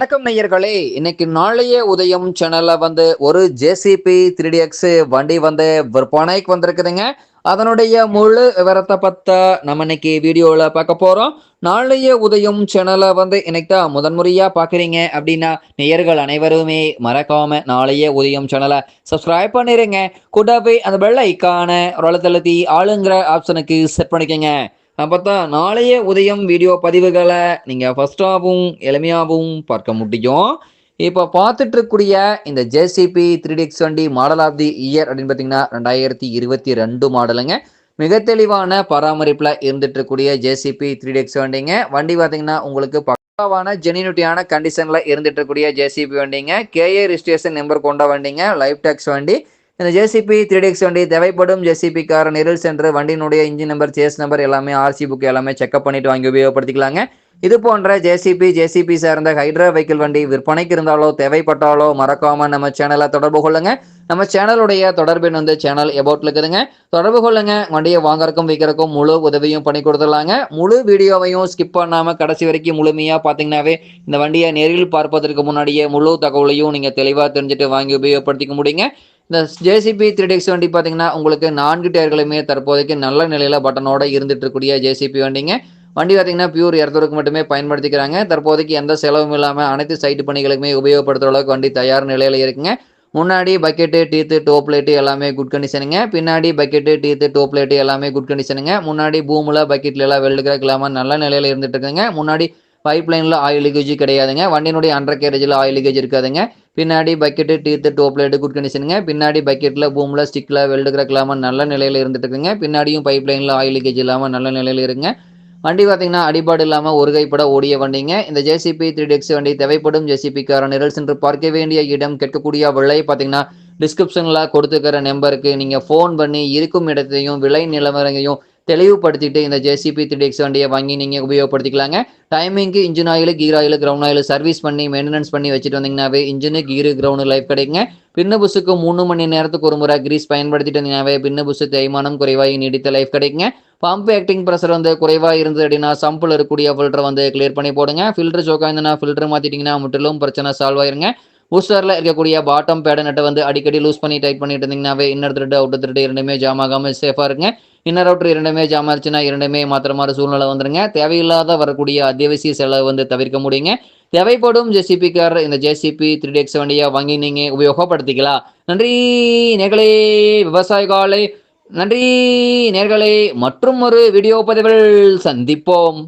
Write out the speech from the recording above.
வணக்கம் நேயர்களே. இன்னைக்கு நாளைய உதயம் சேனல்ல வந்து ஒரு ஜேசிபி த்ரீ எக்ஸ் வண்டி வந்து விற்பனைக்கு வந்திருக்குதுங்க. அதனுடைய முழு விவரத்தை பத்த நம்ம இன்னைக்கு வீடியோவில் பார்க்க போறோம். நாளைய உதயம் சேனலை வந்து இன்னைக்கு தான் முதன்முறையா பார்க்குறீங்க அப்படின்னா நேயர்கள் அனைவருமே மறக்காம நாளைய உதயம் சேனலை சப்ஸ்கிரைப் பண்ணிருங்க. கூடவே அந்த பெல் ஐக்கான ரொலத்தழுத்தி ஆளுங்கிற ஆப்ஷனுக்கு செட் பண்ணிக்கோங்க. பார்த்தா நாளைய உதயம் வீடியோ பதிவுகளை நீங்கள் ஃபஸ்ட்டாகவும் எளிமையாகவும் பார்க்க முடியும். இப்போ பார்த்துட்டு இருக்கக்கூடிய இந்த ஜேசிபி த்ரீ டிக்ஸ் வண்டி மாடல் ஆஃப் தி இயர் அப்படின்னு பார்த்தீங்கன்னா ரெண்டாயிரத்தி இருபத்தி ரெண்டு மாடலுங்க. மிக தெளிவான பராமரிப்பில் இருந்துட்டு இருக்கக்கூடிய ஜேசிபி த்ரீ டிக்ஸ் வண்டிங்க வண்டி பார்த்தீங்கன்னா உங்களுக்கு பக்காவான ஜெனினிட்டியான கண்டிஷனில் இருந்துட்டு இருக்கக்கூடிய ஜேசிபி வண்டிங்க. கேஏ ரிஜிஸ்ட்ரேஷன் நம்பர் கொண்ட வண்டிங்க. லைஃப் டேக்ஸ் வண்டி. இந்த ஜேசிபி த்ரீ டிஎக்ஸ் வண்டி தேவைப்படும் ஜேசிபி கார் நெரில் சென்று வண்டியினுடைய இன்ஜின் நம்பர் சேஸ் நம்பர் எல்லாமே ஆர்சி புக் எல்லாமே செக்அப் பண்ணிட்டு வாங்கி உபயோகப்படுத்திக்கலாங்க. இது போன்ற ஜேசிபி ஜேசிபி சார்ந்த ஹைட்ரா வெஹிக்கிள் வண்டி விற்பனைக்கு இருந்தாலோ தேவைப்பட்டாலோ மறக்காம நம்ம சேனலை தொடர்பு கொள்ளுங்க. நம்ம சேனலுடைய தொடர்பின் வந்து சேனல் எபோட்ல இருக்குதுங்க. தொடர்பு கொள்ளுங்க. வண்டியை வாங்கறக்கும் விற்கிறக்கும் முழு உதவியும் பண்ணி கொடுத்துடலாங்க. முழு வீடியோவையும் ஸ்கிப் பண்ணாம கடைசி வரைக்கும் முழுமையா பாத்தீங்கன்னாவே இந்த வண்டியை நேரில் பார்ப்பதற்கு முன்னாடியே முழு தகவலையும் நீங்க தெளிவா தெரிஞ்சுட்டு வாங்கி உபயோகப்படுத்திக்க முடியுங்க. இந்த ஜேசிபி த்ரீ டெக்ஸ் வண்டி பார்த்தீங்கன்னா உங்களுக்கு நான்கு டயர்களுமே தற்போதைக்கு நல்ல நிலையில் பட்டனோட இருந்துட்டு இருக்கக்கூடிய ஜேசிபி வண்டிங்க. வண்டி பார்த்தீங்கன்னா பியூர் இரத்தூருக்கு மட்டுமே பயன்படுத்திக்கிறாங்க. தற்போதைக்கு எந்த செலவும் இல்லாமல் அனைத்து சைட்டு பணிகளுக்குமே உபயோகப்படுத்துகிற அளவுக்கு வண்டி தயார் நிலையில் இருக்குங்க. முன்னாடி பக்கெட்டு டீத்து டோப் லைட்டு எல்லாமே குட் கண்டிஷனுங்க பின்னாடி பக்கெட்டு டீத்து டோப் லைட்டு எல்லாமே குட் கண்டிஷனுங்க முன்னாடி பூமில் பக்கெட்ல எல்லாம் வெல்டு கிராக் இல்லாமல் நல்ல நிலையில் இருந்துட்டு இருக்குங்க. முன்னாடி பைப் லைனில் ஆயில் லீக்கேஜ் கிடையாதுங்க. வண்டியினுடைய அண்டர் கேரேஜில் ஆயில் லீக்கேஜ் இருக்காதுங்க. பின்னாடி bucket teeth top light good கண்டிஷனுங்க பின்னாடி பக்கெட்டில் பூமில் ஸ்டிக்கில் வெல்டு கிரக் இல்லாமல் நல்ல நிலையில் இருந்துட்டு இருக்குங்க. பின்னாடியும் பைப் லைனில் ஆயில் லீக்கேஜ் இல்லாமல் நல்ல நிலையில் இருங்க. வண்டி பார்த்தீங்கன்னா அடிபாடு இல்லாமல் ஒரு கைப்பட ஓடிய வண்டிங்க. இந்த ஜேசிபி த்ரீ டெக்ஸ் வண்டி தேவைப்படும். ஜேசிபிக்கார நிரல் சென்று பார்க்க வேண்டிய இடம் கேட்கக்கூடிய விலை பார்த்தீங்கன்னா டிஸ்கிரிப்ஷனில் கொடுத்துக்கிற நம்பருக்கு நீங்கள் ஃபோன் பண்ணி இருக்கும் இடத்தையும் விலை நிலவரங்கையும் தெளிவுபடுத்திட்டு இந்த ஜேசிபி த்ரீ எக்ஸ் வண்டியை வாங்கி நீங்கள் உபயோகப்படுத்திக்கலாங்க. டைமிங்க்கு engine oil gear oil ground oil service பண்ணி மெயின்டெனன்ஸ் பண்ணி வச்சுட்டு வந்தீங்கன்னாவே இன்ஜினு கீரு கிரவுண்டு லைஃப் கிடைக்குங்க. பின்ன புஸுக்கு மூணு மணி நேரத்துக்கு ஒரு முறை கிரீஸ் பயன்படுத்திட்டு வந்தீங்கன்னாவே பின்ன புஸு தேய்மானம் குறைவாகி நீடித்த லைஃப் கிடைக்குங்க. பம்ப் ஆக்டிங் ப்ரெஷர் வந்து குறைவாக இருந்தது அப்படின்னா சம்பில் இருக்கக்கூடிய ஃபில்டரை வந்து கிளியர் பண்ணி போடுங்க. ஃபில்டர் சோக்கா இருந்ததுன்னா ஃபில்டர் மாற்றிட்டிங்கன்னா முற்றிலும் பிரச்சனை சால்வ் ஆயிருங்க. பூஸ்டரில் இருக்கக்கூடிய பாட்டம் பேட நட்டை வந்து அடிக்கடி லூஸ் பண்ணி டைட் பண்ணிட்டு இருந்தீங்கன்னாவே இன்னர் த்ரெட் அவுட்டர் த்ரெட் இரண்டுமே ஜாம் ஆகாமல் சேஃபாக இருங்க. இன்னர் அவுட்டர் இரண்டுமே ஜாம் ஆச்சுன்னா இரண்டுமே மாத்திர சூழ்நிலை வந்துருங்க. தேவையில்லாத வரக்கூடிய அத்தியாவசிய செலவு வந்து தவிர்க்க முடியுங்க. தேவைப்படும் ஜேசிபி கார் இந்த ஜேசிபி த்ரீ டேக்ஸ் வண்டியை வாங்கி நீங்கள் உபயோகப்படுத்திக்கலாம் நன்றி நேர்களே விவசாய காலை. நன்றி நேர்களே மற்றும் ஒரு வீடியோ பதிவில் சந்திப்போம்.